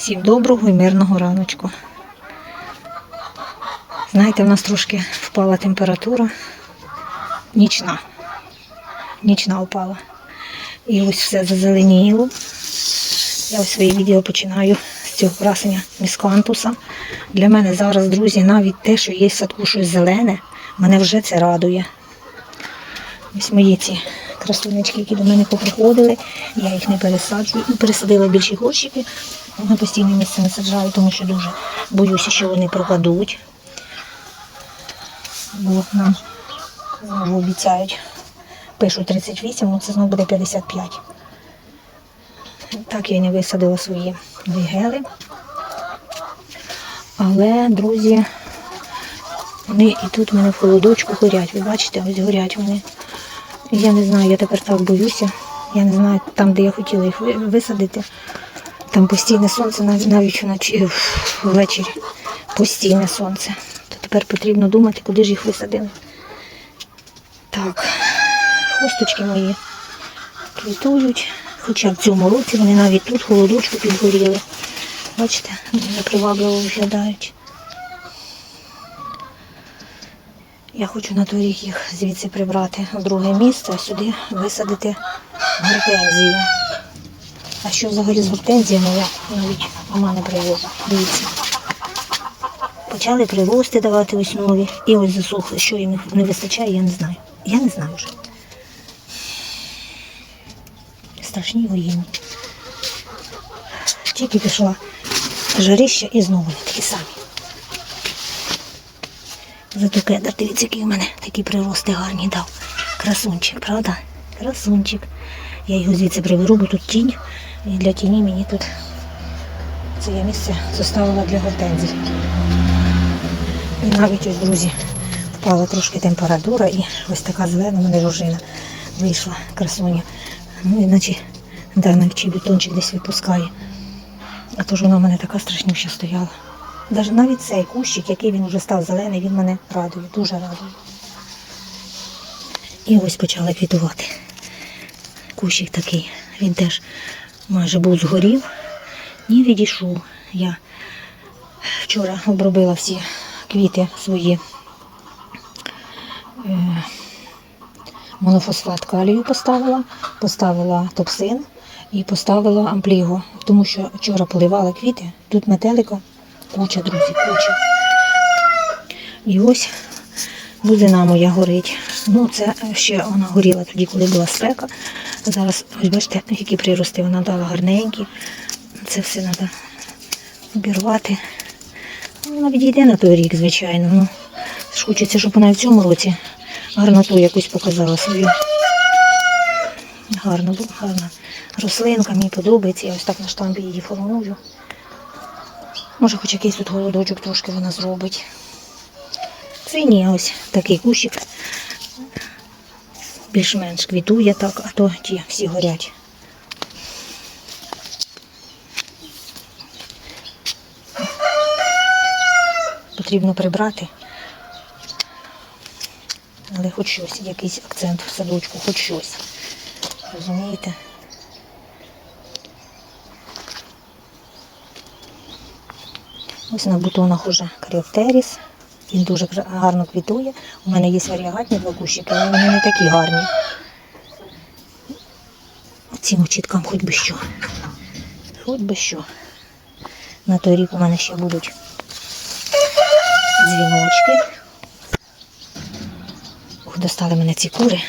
Всім доброго і мирного раночку. Знаєте, в нас трошки впала температура. Нічна. Нічна впала. І ось все зазеленіло. Я ось своє відео починаю з цього красення міскантуса. Для мене зараз, друзі, навіть те, що є в садку щось зелене, мене вже це радує. Ось мої ці красунечки, які до мене поприходили, я їх не пересаджую. Ну, Пересадила більші горщики, на постійне місце не саджаю, тому що дуже боюся, що вони пропадуть. Бо нам знову обіцяють, пишуть 38, ну це знову буде 55. Так я не висадила свої вігели. Але, друзі, вони і тут в мене в холодочку горять. Ви бачите, ось горять вони. Я не знаю, я тепер так боюся. Я не знаю, там, де я хотіла їх висадити, там постійне сонце, навіть, вночі ввечері. Постійне сонце. То тепер потрібно думати, куди ж їх висадили. Так, хусточки мої квітують. Хоча в цьому році вони навіть тут холодочку підгоріли. Бачите, непривабливо виглядають. Я хочу на той рік їх звідси прибрати в друге місце, а сюди висадити гортензію. А що взагалі з гортензіями я навіть мама не привозу. Дивіться. Почали прирости давати ось нові і ось засохли. Що їм не вистачає, я не знаю. Я не знаю вже. Страшні воїни. Тільки пішла жарища і знову такі самі. Зато кедр, дивіться, який у мене такі прирости гарні дав. Красунчик, правда? Красунчик. Я його звідси приберу, бо тут тінь. І для тіні мені тут це я місце заставила для гортензій. І навіть ось, друзі, впала трошки температура і ось така зелена мене рожина вийшла, красуня. Ну, іначе да, навіть чи бетончик десь випускає. А то ж вона в мене така страшнюща стояла. Даже навіть цей кущик, який він вже став зелений, він мене радує, дуже радує. І ось почала квітувати. Кущик такий, він теж майже був згорів, ні відійшов. Я вчора обробила всі квіти свої е, монофосфат калію поставила, поставила токсин і поставила ампліго, тому що вчора поливала квіти, тут метелика, куча, друзі, куча. І ось бузина моя горить. Ну, це ще вона горіла тоді, коли була спека. Зараз, ось бачите, які прирости вона дала гарненькі. Це все треба обірвати. Ну, Вона відійде на той рік, звичайно. Ну, хочеться, щоб вона в цьому році гарноту якусь показала свою. Гарно, бу- гарна рослинка, мені подобається. Я ось так на штампі її формую. Може, хоч якийсь тут голодочок трошки вона зробить. Це ні, ось такий кущик. Більш-менш квітує так, а то ті всі горять. Потрібно прибрати. Але хоч щось, якийсь акцент в садочку, хоч щось. Розумієте? Ось на бутонах уже каріоптеріс. Він дуже гарно квітує. У мене є варіагатні два але вони не такі гарні. Цим очіткам хоч би що. Хоч би що. На той рік у мене ще будуть дзвіночки. Ох, достали мене ці кури.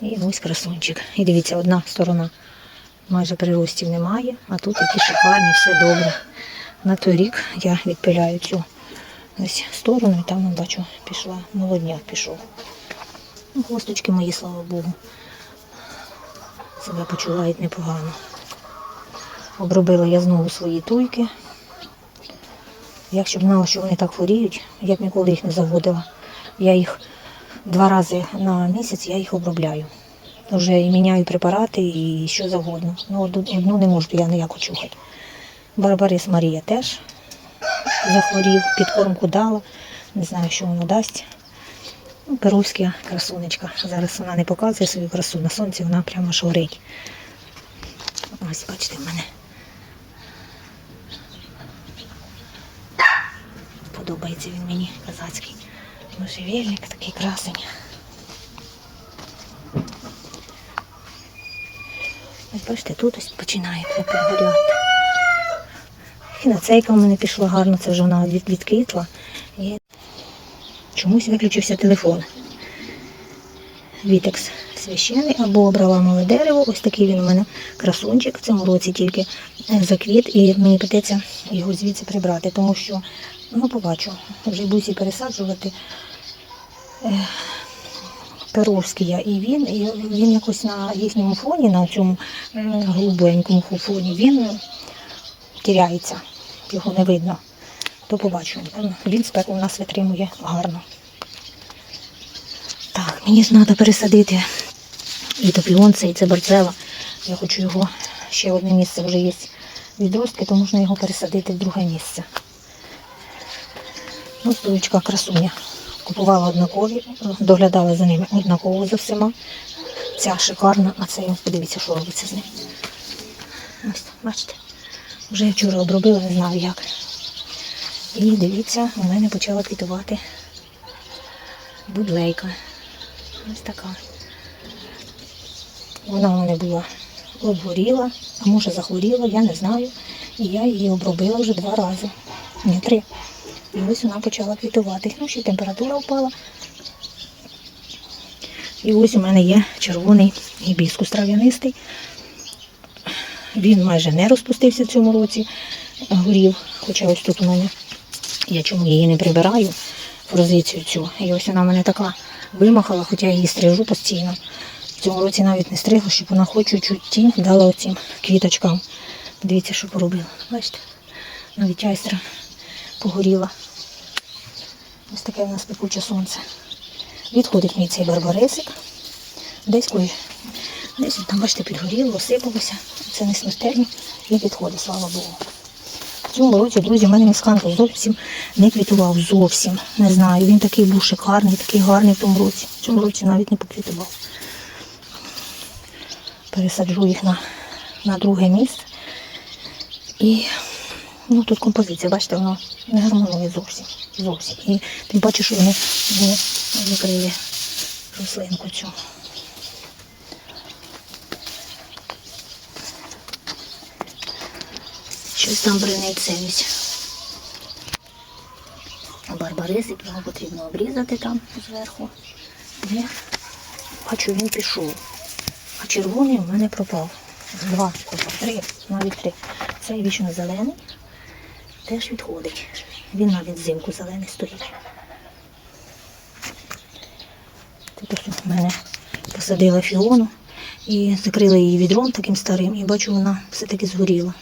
І ось красунчик. І дивіться, одна сторона майже приростів немає, а тут такі шикарні, все добре. На той рік я відпиляю цю ось сторону, і там бачу, пішла, молодняк пішов. Ну, Хвосточки мої, слава Богу. Себе почувають непогано. Обробила я знову свої туйки. Якщо б знала, що вони так хворіють, я б ніколи їх не заводила. Я їх два рази на місяць я їх обробляю. Вже і міняю препарати і що завгодно. Ну, одну не можу я ніяко чухати. Барбарис Марія теж захворів, підкормку дала. Не знаю, що воно дасть. Перуська красунечка. Зараз вона не показує свою красу. На сонці вона прямо шорить. Ось, бачите, в мене. Подобається він мені казацький. Можжевельник такий красень. Ось бачите, тут ось починає приподгоряти підгоряти. Фіноцейка в мене пішла гарно, це вже вона від, відквітла. І чомусь виключився телефон. Вітекс священий або обрала мале дерево. Ось такий він у мене красунчик в цьому році тільки заквіт, і мені придеться його звідси прибрати, тому що, ну, побачу, вже буду пересаджувати. Перовський я і він, і він якось на їхньому фоні, на цьому голубенькому фоні, він тіряється, його не видно. То побачу. Він спеку у нас витримує гарно. Так, мені треба пересадити і топіон цей, це барцела. Я хочу його, ще одне місце вже є відростки, то можна його пересадити в друге місце. Ось дочка красуня. Купувала однакові, доглядала за ними однаково за всіма. Ця шикарна, а це подивіться, що робиться з ним. Ось, бачите, вже я вчора обробила, не знаю як. І дивіться, у мене почала квітувати будлейка. Ось така. Вона у мене була обгоріла, а може захворіла, я не знаю. І я її обробила вже два рази. Не три. І ось вона почала квітувати. Ну, ще температура впала. І ось у мене є червоний гібіскус трав'янистий. Він майже не розпустився в цьому році, горів. Хоча ось тут у мене, я чому її не прибираю, форзицію цю. І ось вона в мене така вимахала, хоча я її стрижу постійно. В цьому році навіть не стригла, щоб вона хоч чуть тінь дала оцим квіточкам. Дивіться, що поробила. Бачите? Навіть айстра погоріла. Ось таке у нас пекуче сонце. Відходить мій цей барбарисик. Десь кої. Десь там, бачите, підгоріло, осипалося. Це не смертельно і відходить, слава Богу. В цьому році, друзі, в мене місканка зовсім не квітував. Зовсім. Не знаю. Він такий був шикарний, такий гарний в тому році. В цьому році навіть не поквітував. Пересаджу їх на, на друге місце. І ну, тут композиція, бачите, воно не гармонує зовсім. Зовсім. І тим паче, що вони не закрили рослинку цю. Щось там бринить цемість. Барбарисик, його потрібно обрізати там зверху. І бачу, він пішов. А червоний в мене пропав. Два, три, навіть три. Цей вічно зелений теж відходить. Він навіть взимку зелений стоїть. Ось у мене посадила фіону і закрила її відром таким старим, і бачу, вона все-таки згоріла.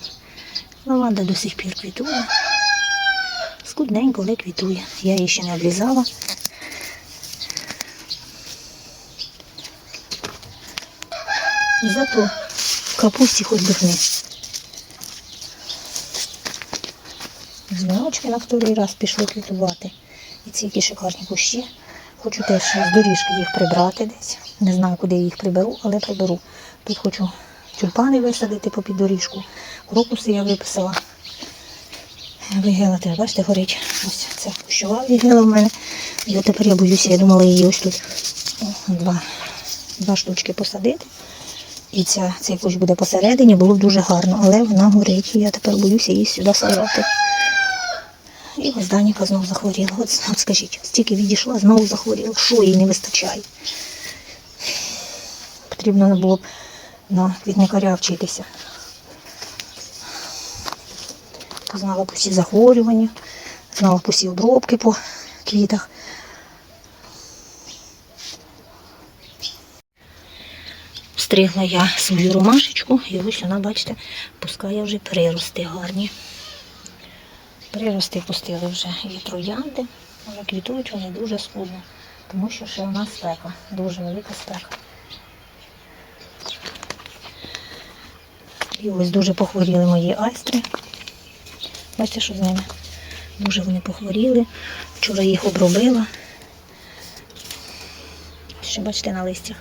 Лаванда до сих пір квітує. Скудненько, але квітує. Я її ще не обрізала. Зато в капусті хоч би гни. Зміночки на вторий раз пішли квітувати. І ці які шикарні кущі. Хочу теж з доріжки їх прибрати десь. Не знаю, куди я їх приберу, але приберу. Тут хочу тюльпани висадити попід доріжку. Крокуси я виписала. Вигела теж, бачите, горить. Ось це кущова вигела в мене. І тепер я боюся, я думала її ось тут два, два штучки посадити. І ця, цей кущ буде посередині, було б дуже гарно, але вона горить. І я тепер боюся її сюди сажати. І ось Даніка знову захворіла. От, от скажіть, стільки відійшла, знову захворіла. Що їй не вистачає? Потрібно було б на квітникаря вчитися. Знала б усі захворювання, знала б усі обробки по квітах. Стригла я свою ромашечку, і ось вона, бачите, пускає вже прирости гарні. Прирости пустили вже і троянди, але квітують вони дуже скудно, тому що ще у нас спека, дуже велика спека. І ось дуже похворіли мої айстри. Бачите, що з ними? Дуже вони похворіли. Вчора їх обробила. Ще бачите на листях.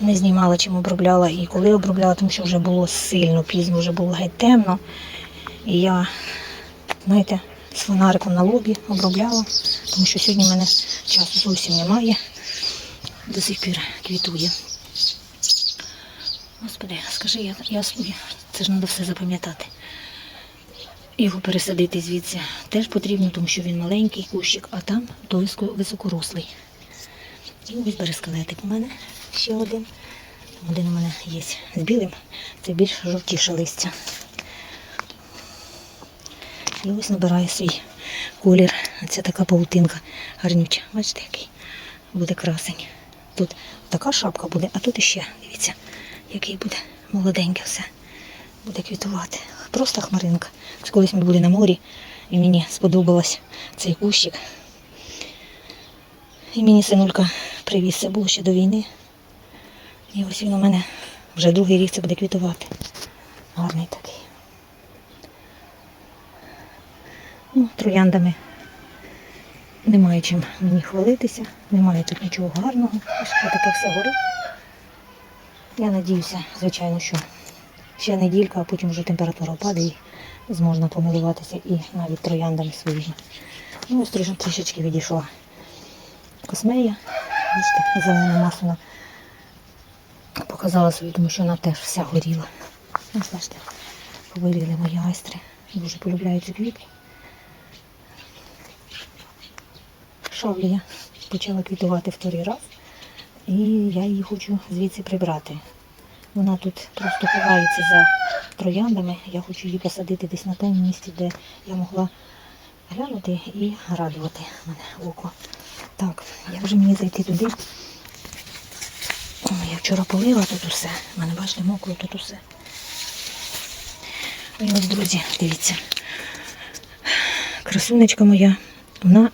Не знімала, чим обробляла і коли обробляла, тому що вже було сильно пізно, вже було геть темно. І я, знаєте, з фонариком на лобі, обробляла, тому що сьогодні в мене часу зовсім немає. До сих пір квітує. Господи, скажи, я, я собі, це ж треба все запам'ятати. Його пересадити звідси теж потрібно, тому що він маленький кущик, а там то високорослий. І ось берескалетик у мене ще один. Один у мене є з білим, це більш жовтіше листя. І ось набирає свій колір. Це така паутинка гарнюча. Бачите, який буде красень. Тут така шапка буде, а тут іще, дивіться, який буде молоденьке все. Буде квітувати. Просто хмаринка. Колись ми були на морі, і мені сподобалось цей кущик. І мені синулька привіз, це було ще до війни. І ось він у мене вже другий рік це буде квітувати. Гарний такий. Ну, трояндами немає чим мені хвалитися, немає тут нічого гарного. Ось таке все горить. Я надіюся, звичайно, що ще неділька, а потім вже температура впаде і зможна помилуватися і навіть трояндами своїми. Ну, ось трішечки відійшла космея. Бачите, зелена масона показала собі, тому що вона теж вся горіла. Ось бачите, повиліли мої айстри. Дуже полюбляю ці квітки. Шавлія почала квітувати вторий раз, і я її хочу звідси прибрати. Вона тут просто ховається за трояндами. Я хочу її посадити десь на тому місці, де я могла глянути і радувати мене око. Так, як же мені зайти туди? О, я вчора полила тут усе. У мене бачите, мокро тут усе. І ось, друзі, дивіться. Красунечка моя, вона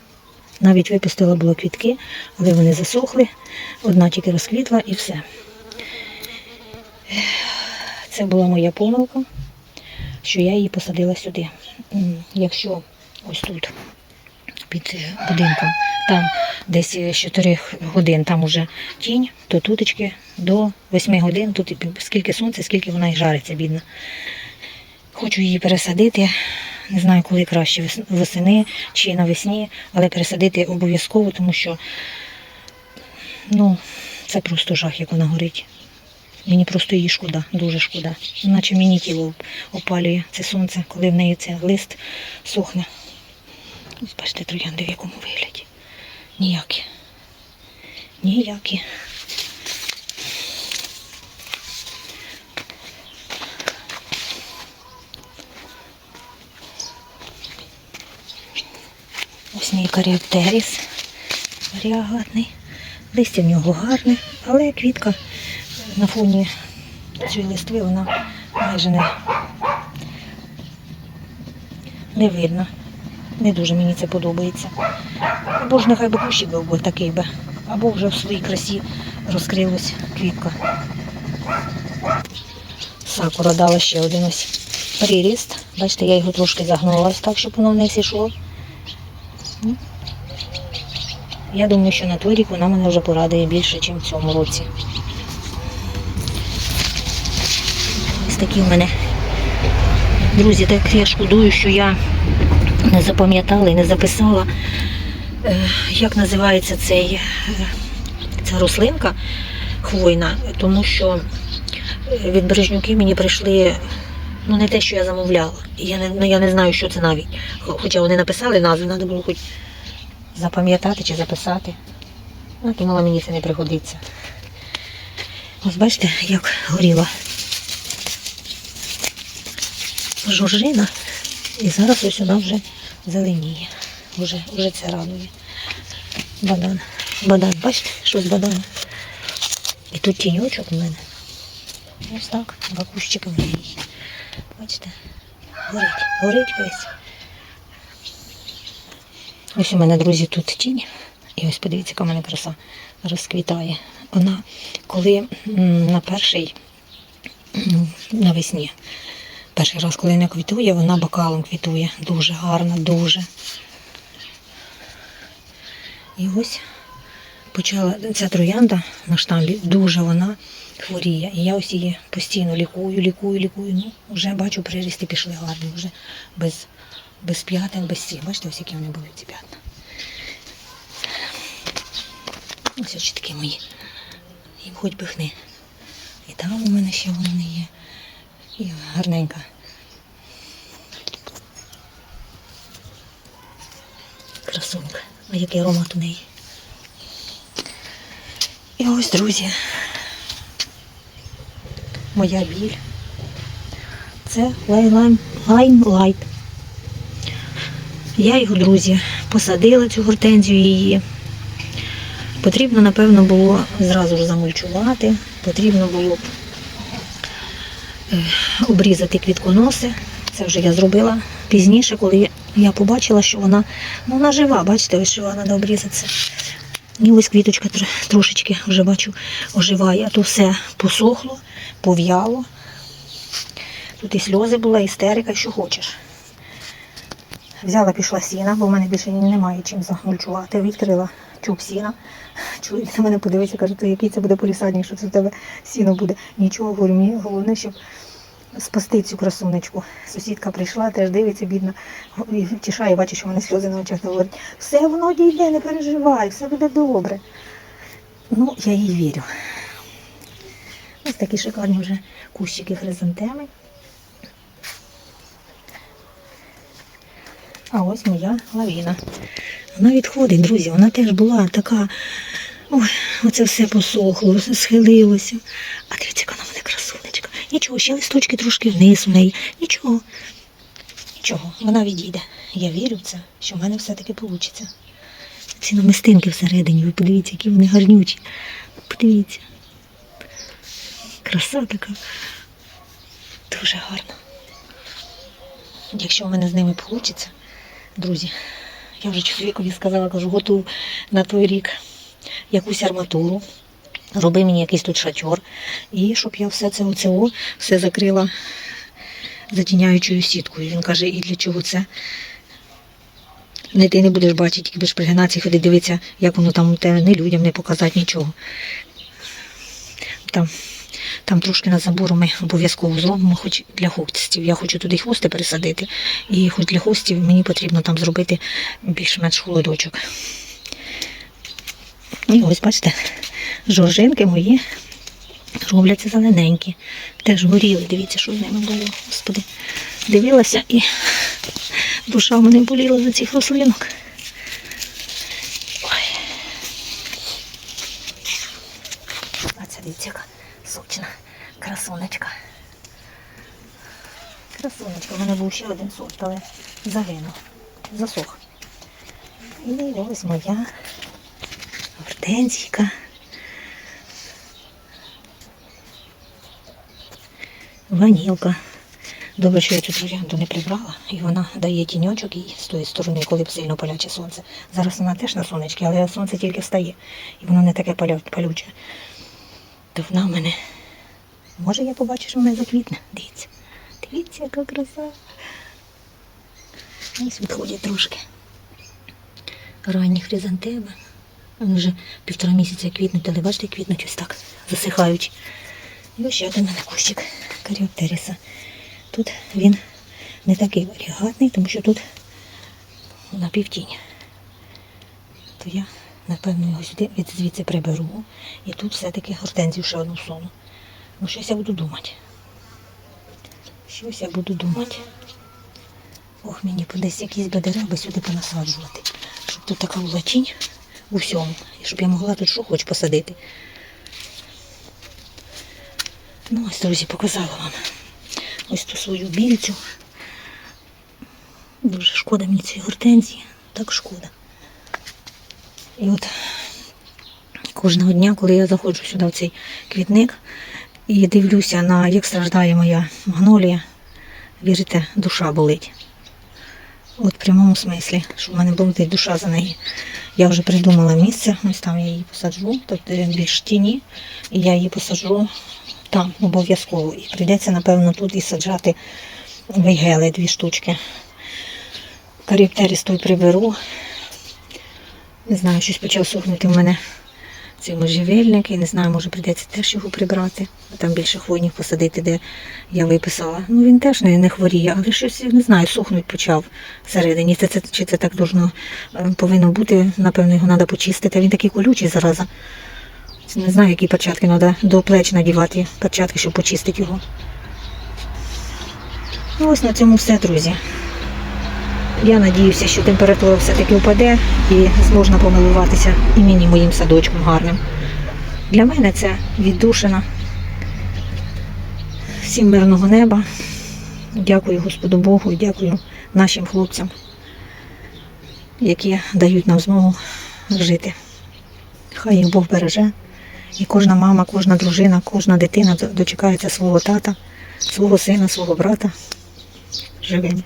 навіть випустила було квітки, але вони засохли. Одна тільки розквітла і все. Це була моя помилка, що я її посадила сюди. Якщо ось тут під будинком, там десь з 4 годин там уже тінь, то тутечки до 8 годин, тут скільки сонця, скільки вона і жариться, бідна. Хочу її пересадити. Не знаю, коли краще восени чи навесні, але пересадити обов'язково, тому що ну, це просто жах, як вона горить. Мені просто її шкода, дуже шкода. Наче мені тіло опалює це сонце, коли в неї це лист сохне. Ось бачите, троянди в якому вигляді. Ніякі. Ніякі. Ось мій каріоптеріс. Варіагатний. Листя в нього гарне, але квітка на фоні цієї листви вона майже не, не видно. Не дуже мені це подобається. Або ж нехай би кущик був би такий би, або вже в своїй красі розкрилась квітка. Сакура дала ще один ось приріст. Бачите, я його трошки загнула ось так, щоб воно вниз йшло. Ну. Я думаю, що на той рік вона мене вже порадує більше, ніж в цьому році. Ось такі в мене. Друзі, так я шкодую, що я не запам'ятала і не записала, е, як називається цей, е, ця рослинка хвойна, тому що е, від бережнюки мені прийшли ну, не те, що я замовляла. Я не, ну, я не знаю, що це навіть. Хоча вони написали назву, треба було хоч запам'ятати чи записати. Ну, думала, мені це не пригодиться. Ось бачите, як горіла жужжина. І зараз ось вона вже зеленіє. Вже, вже це радує. Бадан. Бадан, бачите, що з баданом? І тут тіньочок у мене. Ось так, два кущики в. Бачите? Горить, горить весь. Ось у мене, друзі, тут тінь. І ось подивіться, яка в мене краса розквітає. Вона, коли на перший навесні, перший раз, коли не квітує, вона бокалом квітує. Дуже гарна, дуже. І ось почала ця троянда на штамбі, дуже вона хворіє. І я ось її постійно лікую, лікую, лікую. Ну, вже бачу, прирісти пішли гарні, вже без без п'ятин, без цих. Бачите, ось які вони були ці п'ятна. Ось ось такі мої. І хоч пихни. І там у мене ще вони є. І гарненька. Красунька. А який аромат у неї. І ось, друзі, моя біль. Це лайм, лайт. Я його, друзі, посадила цю гортензію її. Потрібно, напевно, було зразу ж замульчувати, потрібно було б обрізати квітконоси. Це вже я зробила пізніше, коли я побачила, що вона, ну, вона жива, бачите, ось вона треба обрізатися. І ось квіточка трошечки вже бачу оживає, а то все посохло, пов'яло. Тут і сльози була, істерика, що хочеш. Взяла, пішла сіна, бо в мене більше немає чим замульчувати. Відкрила чуб сіна. Чоловік на мене подивився, каже, то який це буде полісадник, що це в тебе сіно буде. Нічого, говорю, мені головне, щоб спасти цю красунечку. Сусідка прийшла, теж дивиться, бідна, і втішає, бачить, що в мене сльози на очах. Говорить, все воно дійде, не переживай, все буде добре. Ну, я їй вірю. Ось такі шикарні вже кущики хризантеми. А ось моя лавіна. Вона відходить, друзі, вона теж була така. Ой, оце все посохло, схилилося. А дивіться, яка на мене красунечка. Нічого, ще листочки трошки вниз у неї. Нічого. Нічого, вона відійде. Я вірю в це, що в мене все-таки вийде. Ці намистинки всередині, ви подивіться, які вони гарнючі. Подивіться. Краса така. Дуже гарна. Якщо в мене з ними вийде, друзі, я вже чоловікові сказала, кажу, готуй на той рік якусь арматуру. Роби мені якийсь тут шатер. І щоб я все це оцього все закрила затіняючою сіткою. Він каже, і для чого це? Не ти не будеш бачити, тільки будеш пригинатися ходити дивитися, як воно там тебе не людям не показати нічого. Там, там трошки на забору ми обов'язково зробимо, хоч для хвостів. Я хочу туди хвости пересадити. І хоч для хвостів мені потрібно там зробити більш-менш холодочок. І ось бачите, жоржинки мої робляться зелененькі. Теж горіли. Дивіться, що з ними було. Господи, дивилася і душа в мене боліла за цих рослинок. Ой. А це дивіться, яка сочна красунечка. Красунечка. У мене був ще один сорт, але загинув. Засох. І ось моя гортензійка. Ванілка. Добре, що я цю троянду не прибрала, і вона дає тіньочок їй з тої сторони, коли б сильно паляче сонце. Зараз вона теж на сонечці, але сонце тільки встає, і воно не таке палюче. То вона в мене. Може я побачу, що вона заквітне. Дивіться. Дивіться, яка краса. Ось відходять трошки. Ранні хризантеми. Вони вже півтора місяця квітнуть, але бачите, квітнуть ось так, засихають. Ось ще один мене кущик каріоптеріса. Тут він не такий варігатний, тому що тут на півтінь. То я, напевно, його сюди від звідси приберу. І тут все-таки гортензію ще одну сону. Ну, щось я буду думати. Щось я буду думати. Ох, мені десь якісь би дерева сюди понасаджувати. Щоб тут така була тінь у всьому. І щоб я могла тут що хоч посадити. Ну, ось, друзі, показала вам ось ту свою більцю. Дуже шкода мені цієї гортензії. Так шкода. І от кожного дня, коли я заходжу сюди в цей квітник і дивлюся на як страждає моя магнолія, вірите, душа болить. От в прямому смислі, що в мене болить душа за неї. Я вже придумала місце, ось там я її посаджу, тобто більш тіні, і я її посаджу там обов'язково. І прийдеться, напевно, тут і саджати вейгели дві штучки. Каріптеріс той приберу. Не знаю, щось почав сухнути в мене Це можжевельник, я не знаю, може прийдеться теж його прибрати. Там більше хвойних посадити, де я виписала. Ну він теж не, не хворіє, але щось не знаю, сухнуть почав всередині. Це, це, чи це так должно е, повинно бути, напевно, його треба почистити. Він такий колючий зараза. Не знаю, які перчатки треба до плеч надівати, перчатки, щоб почистити його. Ну, ось на цьому все, друзі. Я надіюся, що температура все-таки впаде і зможна помилуватися і мені моїм садочком гарним. Для мене це віддушина. Всім мирного неба. Дякую Господу Богу і дякую нашим хлопцям, які дають нам змогу жити. Хай їх Бог береже. І кожна мама, кожна дружина, кожна дитина дочекається свого тата, свого сина, свого брата живими.